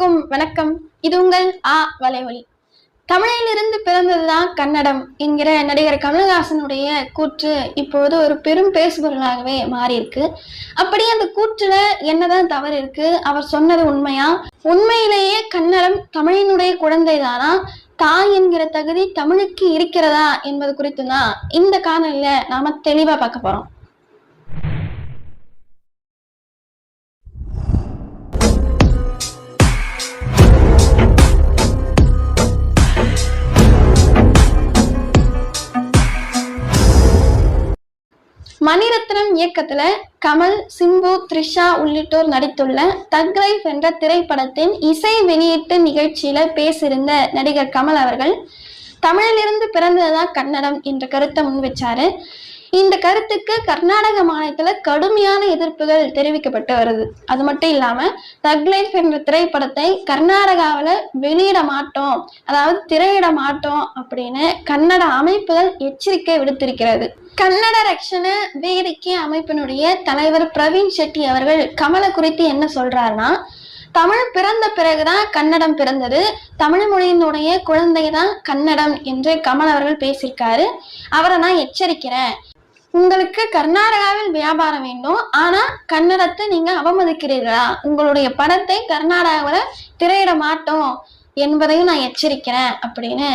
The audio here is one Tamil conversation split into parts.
அனைவருக்கும் வணக்கம். இது உங்கள் ஆ வலைவலி. தமிழிலிருந்து பிறந்ததுதான் கன்னடம் என்கிற நடிகர் கமல்ஹாசனுடைய கூற்று இப்போது ஒரு பெரும் பேசுபொருளாகவே மாறியிருக்கு. அப்படியே அப்படி அந்த கூற்றுல என்னதான் தவறு இருக்கு? அவர் சொன்னது உண்மையா? உண்மையிலேயே கன்னடம் தமிழினுடைய குழந்தைதானா? தாய் என்கிற தகுதி தமிழுக்கு இருக்கிறதா என்பது குறித்து தான் இந்த காணொலியில நாம தெளிவா பார்க்க போறோம். மணிரத்னம் இயக்கத்துல கமல் சிம்பு த்ரிஷா உள்ளிட்டோர் நடித்துள்ள தக் லைஃப் என்ற திரைப்படத்தின் இசை வெளியீட்டு நிகழ்ச்சியில பேசியிருந்த நடிகர் கமல் அவர்கள் தமிழிலிருந்து பிறந்ததுதான் கன்னடம் என்ற கருத்தை முன்வச்சாரு இந்த கருத்துக்கு கர்நாடக மாநிலத்துல கடுமையான எதிர்ப்புகள் தெரிவிக்கப்பட்டு வருது. அது மட்டும் இல்லாம தக் லைஃப் என்ற திரைப்படத்தை கர்நாடகாவில் வெளியிட மாட்டோம். அதாவது திரையிட மாட்டோம் அப்படின்னு கன்னட அமைப்புகள் எச்சரிக்கை விடுத்திருக்கிறது. கன்னட ரக்ஷண வேடிக்கை அமைப்பினுடைய தலைவர் பிரவீன் செட்டி அவர்கள் கமலை குறித்து என்ன சொல்றாருன்னா தமிழ் பிறந்த பிறகுதான் கன்னடம் பிறந்தது. தமிழ் மொழியினுடைய குழந்தை தான் கன்னடம் என்று கமல் அவர்கள் பேசியிருக்காரு. அவரை நான் எச்சரிக்கிறேன். உங்களுக்கு கர்நாடகாவில் வியாபாரம் வேண்டும். ஆனா கன்னடத்தை நீங்க அவமதிக்கிறீர்களா? உங்களுடைய படத்தை கர்நாடகாவில் திரையிட மாட்டோம் என்பதையும் நான் எச்சரிக்கிறேன் அப்படின்னு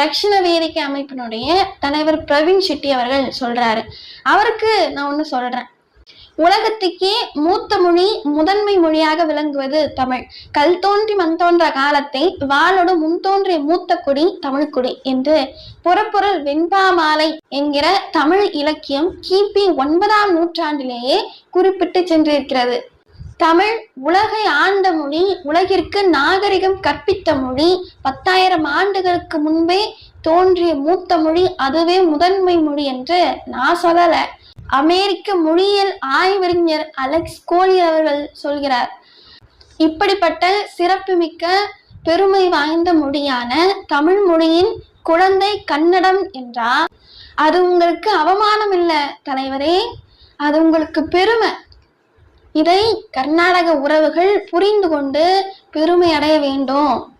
ரக்ஷண வேதிக்கை அமைப்பினுடைய தலைவர் பிரவீன் ஷெட்டி அவர்கள் சொல்றாரு. அவருக்கு நான் ஒன்று சொல்றேன். உலகத்துக்கே மூத்த மொழி முதன்மை மொழியாக விளங்குவது தமிழ். கல் தோன்றி மண் தோன்ற காலத்தை வாளோடு முன் தோன்றிய மூத்த குடி தமிழ் குடி என்று புறப்பொருள் வெண்பாமாலை என்கிற தமிழ் இலக்கியம் கிபி ஒன்பதாம் நூற்றாண்டிலேயே குறிப்பிட்டு சென்றிருக்கிறது. தமிழ் உலகை ஆண்ட மொழி உலகிற்கு நாகரிகம் கற்பித்த மொழி பத்தாயிரம் ஆண்டுகளுக்கு முன்பே தோன்றிய மூத்த மொழி அதுவே முதன்மை மொழி என்று நான் சொல்லலை. அமெரிக்க மொழியியல் ஆய்வறிஞர் அலெக்ஸ் கோலி அவர்கள் சொல்கிறார். இப்படிப்பட்ட சிறப்புமிக்க பெருமை வாய்ந்த மொழியான தமிழ் மொழியின் குழந்தை கன்னடம் என்றால் அது உங்களுக்கு அவமானம் இல்லை தலைவரே? அது உங்களுக்கு பெருமை. இதை கர்நாடக உறவுகள் புரிந்து கொண்டு பெருமை அடைய வேண்டும்.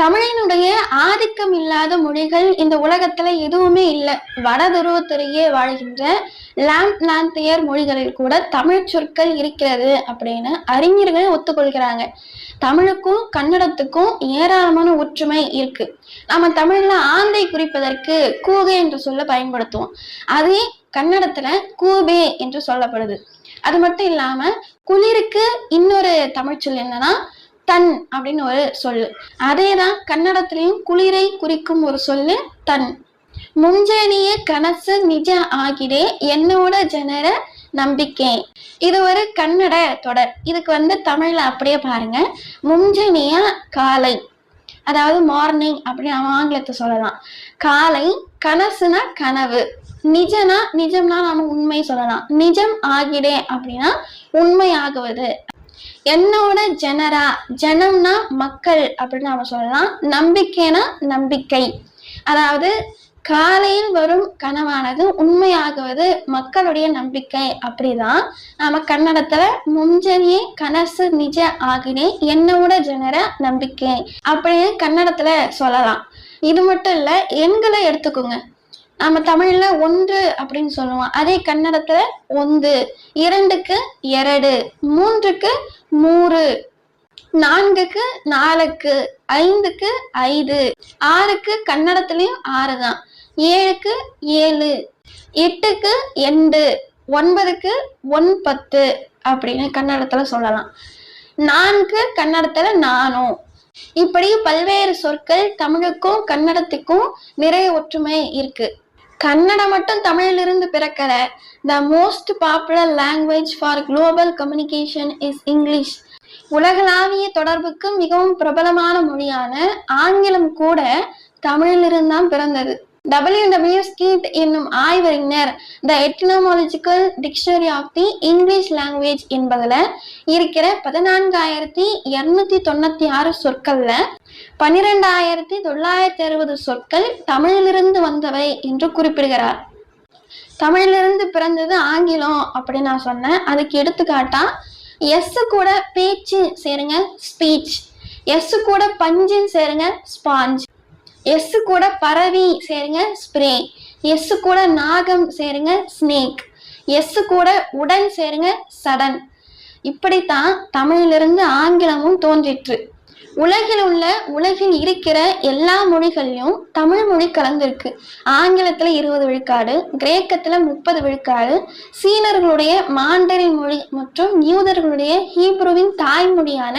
தமிழினுடைய ஆதிக்கம் இல்லாத மொழிகள் இந்த உலகத்துல எதுவுமே இல்லை. வட துருவத்துறையே வாழ்கின்ற லாம்ப்லாந்தியர் மொழிகளில் கூட தமிழ் சொற்கள் இருக்கிறது அப்படின்னு அறிஞர்கள் ஒத்துக்கொள்கிறாங்க. தமிழுக்கும் கன்னடத்துக்கும் ஏராளமான ஒற்றுமை இருக்கு. நம்ம தமிழ்ல ஆந்தை குறிப்பதற்கு கூகை என்று சொல்ல பயன்படுத்துவோம். அதே கன்னடத்துல கூபே என்று சொல்லப்படுது. அது மட்டும் இல்லாம குளிருக்கு இன்னொரு தமிழ் சொல் என்னன்னா தன் அப்படின்னு ஒரு சொல் அதே தான் கன்னடத்திலையும் குளிரை குறிக்கும் ஒரு சொல்லு தன். முஞ்சேனிய கனசு நிஜ ஆகிடே என்னோட ஜெனர நம்பிக்கை. இது ஒரு கன்னட தொடர். இதுக்கு வந்து தமிழ்ல அப்படியே பாருங்க. முஞ்சனிய காலை. அதாவது மார்னிங் அப்படின்னு ஆங்கிலத்தை சொல்லலாம். காலை கனசுனா கனவு. நிஜனா நிஜம்னா நாம உண்மை சொல்லலாம். நிஜம் ஆகிடே அப்படின்னா உண்மை ஆகுவது என்னோட ஜனரா ஜனம்னா மக்கள் அப்படின்னு நாம சொல்லலாம். நம்பிக்கைனா நம்பிக்கை. அதாவது காலையில் வரும் கனவானது உண்மையாகுவது மக்களுடைய நம்பிக்கை. அப்படிதான். நாம கன்னடத்துல முஞ்சனியே கனசு நிஜ ஆகினே என்னோட ஜனர நம்பிக்கை அப்படின்னு கன்னடத்துல சொல்லலாம். இது மட்டும் இல்ல எண்களை எடுத்துக்கோங்க. நம்ம தமிழ்ல ஒன்று அப்படின்னு சொல்லுவோம். அதே கன்னடத்துல ஒன்று இரண்டுக்கு எரடு மூன்றுக்கு நூறு நான்குக்கு நாலுக்கு ஐந்துக்கு ஐந்து. ஆறுக்கு கன்னடத்துலயும் ஆறு தான். ஏழுக்கு ஏழு. எட்டுக்கு எண்டு. ஒன்பதுக்கு ஒன் பத்து அப்படின்னு கன்னடத்துல சொல்லலாம். நான்கு கன்னடத்துல நானும் இப்படி பல்வேறு சொற்கள் தமிழுக்கும் கன்னடத்துக்கும் நிறைய ஒற்றுமை இருக்கு. கன்னடம் மட்டும் தமிழிலிருந்து பிறக்கல the most popular language for global communication is English உலகளாவிய தொடர்புக்கு மிகவும் பிரபலமான மொழியான ஆங்கிலம் கூட தமிழிலிருந்து தான் பிறந்தது. டபிள்யூ டபிள்யூ ஸ்கீட் என்னும் ஆய்வறிஞர் the etymological dictionary of the English language என்பதில் இருக்கிற பதினான்காயிரத்தி இரநூத்தி தொண்ணூத்தி ஆறு சொற்கள்ல பன்னிரெண்டாயிரத்தி தொள்ளாயிரத்தி அறுபது சொற்கள் தமிழிலிருந்து வந்தவை என்று குறிப்பிடுகிறார். தமிழிலிருந்து பிறந்தது ஆங்கிலம் அப்படின்னு நான் சொன்னேன். அதுக்கு எடுத்துக்காட்டா எஸ் கூட பேச்சு சேருங்க ஸ்பீச் எஸ் கூட பஞ்சின் சேருங்க ஸ்பாஞ்ச் எஸ் கூட பறவி சேருங்க ஸ்ப்ரே எஸ் கூட நாகம் சேருங்க ஸ்னேக் எஸ் கூட உடன் சேருங்க சடன் இப்படித்தான் தமிழிலிருந்து ஆங்கிலமும் தோன்றிற்று. உலகில் உள்ள உலகில் இருக்கிற எல்லா மொழிகள்லையும் தமிழ் மொழி கலந்திருக்கு. ஆங்கிலத்துல இருபது விழுக்காடு கிரேக்கத்துல முப்பது விழுக்காடு சீனர்களுடைய மாண்டரின் மொழி மற்றும் யூதர்களுடைய ஹீப்ருவின் தாய்மொழியான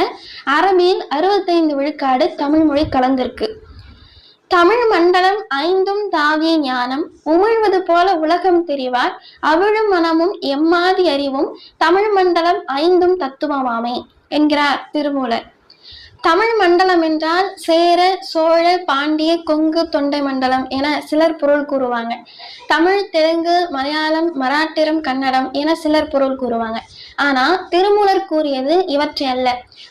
அரபியில் அறுபத்தைந்து விழுக்காடு தமிழ் மொழி கலந்திருக்கு. தமிழ் மண்டலம் ஐந்தும் தாவிய ஞானம் உமிழ்வது போல உலகம் தெரிவார். அவிழும் மனமும் எம்மாதி அறிவும் தமிழ் மண்டலம் ஐந்தும் தத்துவமாமே என்கிறார் திருமூலர். தமிழ் மண்டலம் என்றால் சேர சோழ பாண்டிய கொங்கு தொண்டை மண்டலம் என சிலர் பொருள் கூறுவாங்க. தமிழ் தெலுங்கு மலையாளம் மராட்டிரம் கன்னடம் என சிலர் பொருள் கூறுவாங்க. ஆனா திருமூலர் கூறியது இவற்றை அல்ல.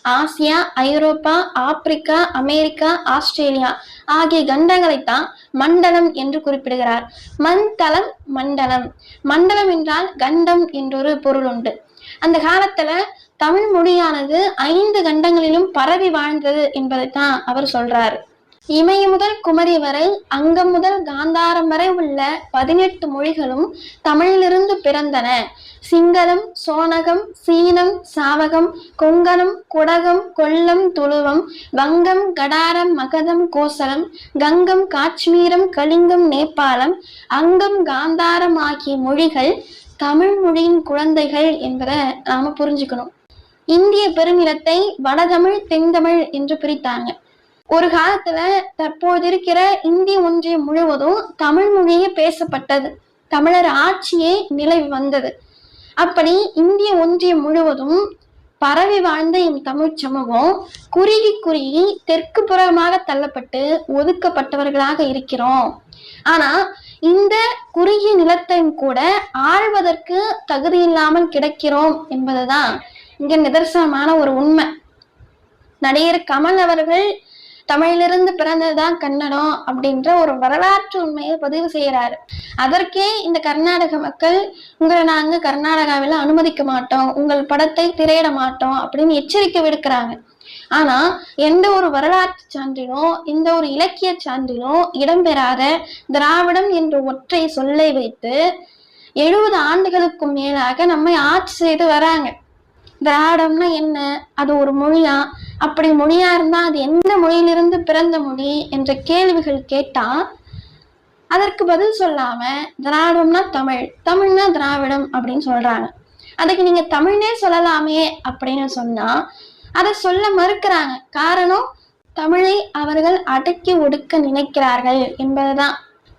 ஆசியா ஐரோப்பா ஆப்பிரிக்கா அமெரிக்கா ஆஸ்திரேலியா ஆகிய கண்டங்களைத்தான் மண்டலம் என்று குறிப்பிடுகிறார். மண்தலம் மண்டலம். மண்டலம் என்றால் கண்டம் என்றொரு பொருள் உண்டு. அந்த காலத்துல தமிழ் மொழியானது ஐந்து கண்டங்களிலும் பரவி வாழ்ந்தது என்பதைத்தான் அவர் சொல்றாரு. இமய முதல் குமரி வரை அங்கம் முதல் காந்தாரம் வரை உள்ள பதினெட்டு மொழிகளும் தமிழிலிருந்து பிறந்தன. சிங்களம் சோனகம் சீனம் சாவகம் கொங்கணம் குடகம் கொல்லம் துளுவம் வங்கம் கடாரம் மகதம் கோசலம் கங்கம் காஷ்மீரம் கலிங்கம் நேபாளம் அங்கம் காந்தாரம் ஆகிய மொழிகள் தமிழ் மொழியின் குழந்தைகள் என்பதை நாம புரிஞ்சுக்கணும். இந்திய பெருநிலத்தை வடதமிழ் தென்தமிழ் என்று பிரித்தாங்க. ஒரு காலத்துல தற்போது இருக்கிற இந்திய ஒன்றியம் முழுவதும் தமிழ் மொழியே பேசப்பட்டது. தமிழர் ஆட்சியே நிலை வந்தது. அப்படி இந்திய ஒன்றியம் முழுவதும் பரவி வாழ்ந்த என் தமிழ் சமூகம் குறுகி குறுகி தெற்கு புறமாக தள்ளப்பட்டு ஒதுக்கப்பட்டவர்களாக இருக்கிறோம். ஆனா இந்த குறுகிய நிலத்தையும் கூட ஆழ்வதற்கு தகுதி இல்லாமல் கிடக்கிறோம் என்பதுதான் இங்க நிதர்சனமான ஒரு உண்மை. நடிகர் கமல் அவர்கள் தமிழிலிருந்து பிறந்ததுதான் கன்னடம் அப்படின்ற ஒரு வரலாற்று உண்மையை பதிவு செய்யறாரு. அதற்கே இந்த கர்நாடக மக்கள் உங்களை நாங்க கர்நாடகாவில் அனுமதிக்க மாட்டோம். உங்கள் படத்தை திரையிட மாட்டோம். அப்படின்னு எச்சரிக்கை விடுக்கிறாங்க. ஆனா எந்த ஒரு வரலாற்று சான்றிலும் எந்த ஒரு இலக்கிய சான்றிலும் இடம்பெறாத திராவிடம் என்ற ஒற்றை சொல்லை வைத்து எழுபது ஆண்டுகளுக்கும் மேலாக நம்மை ஆட்சி செய்து வராங்க. திராடம்னா என்ன? அது ஒரு மொழியா? அப்படி மொழியா இருந்தா அது எந்த மொழியிலிருந்து பிறந்த மொழி என்ற கேள்விகள் கேட்டா அதற்கு பதில் சொல்லாம திராவிடம்னா தமிழ் தமிழ்னா திராவிடம் அப்படின்னு சொல்றாங்க. அதுக்கு நீங்க தமிழ்னே சொல்லலாமே அப்படின்னு சொன்னா அதை சொல்ல மறுக்கிறாங்க. காரணம் தமிழை அவர்கள் அடக்கி ஒடுக்க நினைக்கிறார்கள் என்பதுதான்.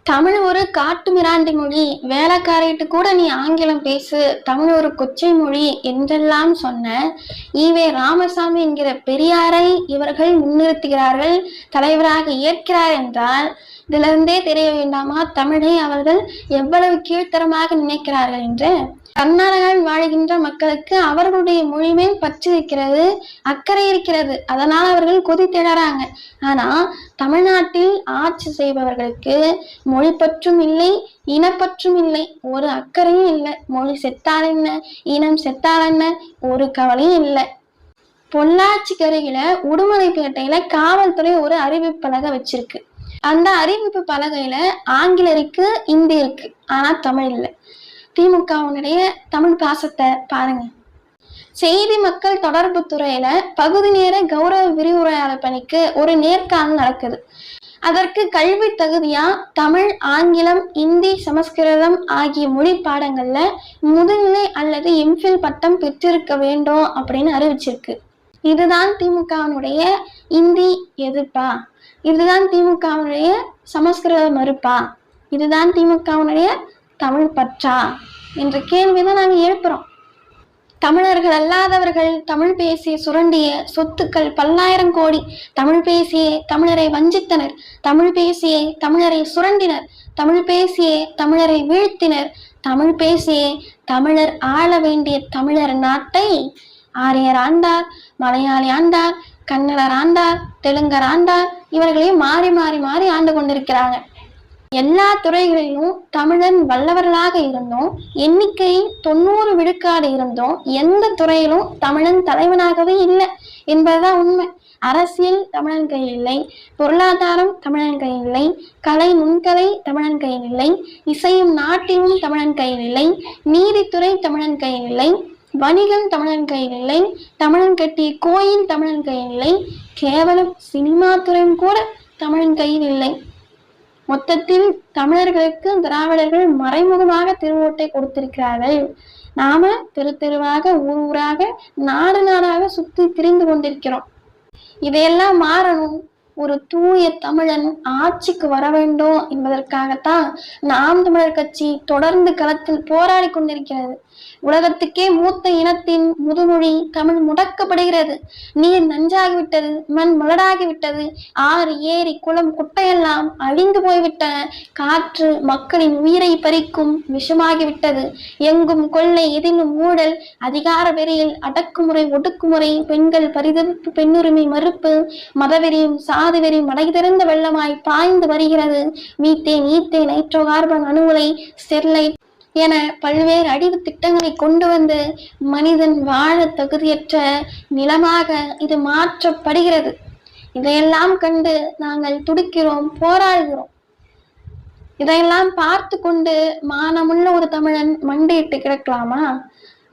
தமிழ் ஒரு காட்டு மிராண்டி மொழி. வேலைக்காரிட்டு கூட நீ ஆங்கிலம் பேசு. தமிழ் ஒரு கொச்சை மொழி என்றெல்லாம் சொன்ன ஈவே ராமசாமி என்கிற பெரியாரை இவர்கள் முன்னிறுத்துகிறார்கள். தலைவராக ஏற்கிறார் என்றால் இதிலிருந்தே தெரிய வேண்டாமா? தமிழை அவர்கள் எவ்வளவு கீழ்த்தரமாக நினைக்கிறார்கள் என்று? கர்நாடகாவில் வாழ்கின்ற மக்களுக்கு அவர்களுடைய மொழி மேல் பற்று இருக்கிறது அக்கறை இருக்கிறது. அதனால் அவர்கள் கொதித்திடறாங்க ஆனால் தமிழ்நாட்டில் ஆட்சி செய்பவர்களுக்கு மொழி பற்றும் இல்லை இனப்பற்றும் இல்லை. ஒரு அக்கறையும் இல்லை. மொழி செத்தால் என்ன? இனம் செத்தால் என்ன? ஒரு கவலையும் இல்லை. பொள்ளாச்சிக்கு கருகில உடுமலைப்பேட்டையில காவல்துறை ஒரு அறிவிப்பு பலகை வச்சிருக்கு. அந்த அறிவிப்பு பலகையில ஆங்கில இருக்கு இந்தி இருக்கு ஆனா தமிழ் இல்லை. திமுகவினுடைய தமிழ் பாசத்தை பாருங்க. செய்தி மக்கள் தொடர்பு துறையில பகுதி நேர கௌரவ விரிவுரையாளர் பணிக்கு ஒரு நேர்காணல் நடக்குது. அதற்கு கல்வி தகுதியா தமிழ் ஆங்கிலம் இந்தி சமஸ்கிருதம் ஆகிய மொழி பாடங்கள்ல முதுநிலை அல்லது எம்ஃபில் பட்டம் பெற்றிருக்க வேண்டும் அப்படின்னு அறிவிச்சிருக்கு. இதுதான் திமுகவினுடைய இந்தி எதிர்ப்பா? இதுதான் திமுகவினுடைய சமஸ்கிருத மறுப்பா? இதுதான் திமுகவினுடைய தமிழ் பற்றா? என்ற கேள்விதான் நாங்கள் எழுப்புறோம். தமிழர்கள் அல்லாதவர்கள் தமிழ் பேசி சுரண்டிய சொத்துக்கள் பல்லாயிரம் கோடி. தமிழ் பேசியே தமிழரை வஞ்சித்தனர். தமிழ் பேசியே தமிழரை சுரண்டினர். தமிழ் பேசியே தமிழரை வீழ்த்தினர். தமிழ் பேசியே தமிழர் ஆள வேண்டிய தமிழர் நாட்டை ஆரியர் ஆண்டார் மலையாளி ஆண்டார் கன்னடர் ஆண்டார் தெலுங்கர் ஆண்டார் இவர்களே மாறி மாறி மாறி ஆண்டு கொண்டிருக்கிறாங்க. எல்லா துறைகளிலும் தமிழன் வல்லவர்களாக இருந்தோம். எண்ணிக்கை தொண்ணூறு விழுக்காடு இருந்தோம். எந்த துறையிலும் தமிழன் தலைவனாகவே இல்லை என்பதுதான் உண்மை. அரசியல் தமிழன் கையில் இல்லை. பொருளாதாரம் தமிழன் கையில் இல்லை. கலை நுண்கலை தமிழன் கையில் இல்லை. இசையும் நாட்டிலும் தமிழன் கையில் இல்லை. நீதித்துறை தமிழன் கையில் இல்லை. வணிகம் தமிழன் கையில் இல்லை. தமிழன் கட்டிய கோயில் தமிழன் கையில் இல்லை. கேவலம் சினிமா துறையும் கூட தமிழன் கையில் இல்லை. மொத்தத்தில் தமிழர்களுக்கு திராவிடர்கள் மறைமுகமாக திருவோட்டை கொடுத்திருக்கிறார்கள். நாம தெரு தெருவாக ஊர் ஊராக நாடு நாடாக சுத்தி திரிந்து கொண்டிருக்கிறோம். இதையெல்லாம் மாறணும். ஒரு தூய தமிழன் ஆட்சிக்கு வர வேண்டும் என்பதற்காகத்தான் நாம் தமிழர் கட்சி தொடர்ந்து களத்தில் போராடி கொண்டிருக்கிறது. உலகத்துக்கே மூத்த இனத்தின் முதுமொழி தமிழ் முடக்கப்படுகிறது. நீர் நஞ்சாகிவிட்டது மண் மலடாகிவிட்டது ஆறு ஏரி குளம் குட்டையெல்லாம் அழிந்து போய்விட்டன. காற்று மக்களின் உயிரை பறிக்கும் விஷமாகிவிட்டது. எங்கும் கொள்ளை எதிலும் ஊழல் அதிகார வெறியில் அடக்குமுறை ஒடுக்குமுறை பெண்கள் பரிதவிப்பு பெண்ணுரிமை மறுப்பு மதவெறியும் சாதி வெறியும் அடைதிறந்த வெள்ளமாய் பாய்ந்து வருகிறது. மீத்தேன் ஈத்தேன் நைட்ரோ கார்பன் அணுகுலை ஸ்டெர்லைட் என பல்வேறு அழிவு திட்டங்களை கொண்டு வந்து மனிதன் வாழ தகுதியற்ற நிலமாக இது மாற்றப்படுகிறது. இதையெல்லாம் கண்டு நாங்கள் துடிக்கிறோம் போராடுகிறோம். இதையெல்லாம் பார்த்து கொண்டு மானமுள்ள ஒரு தமிழன் மண்டியிட்டு கிடக்கலாமா?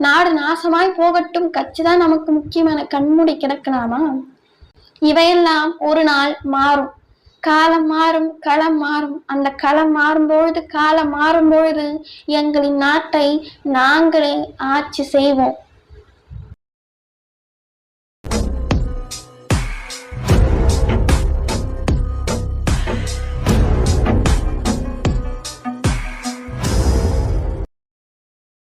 நாடு நாசமாய் போகட்டும் கட்சிதான் நமக்கு முக்கியமான கண்மூடி கிடக்கலாமா? இவையெல்லாம் ஒரு நாள் மாறும். காலம் மாறும் களம் மாறும். அந்த களம் மாறும்பொழுது காலம் மாறும்பொழுது எங்களின் நாட்டை நாங்களே ஆட்சி செய்வோம்.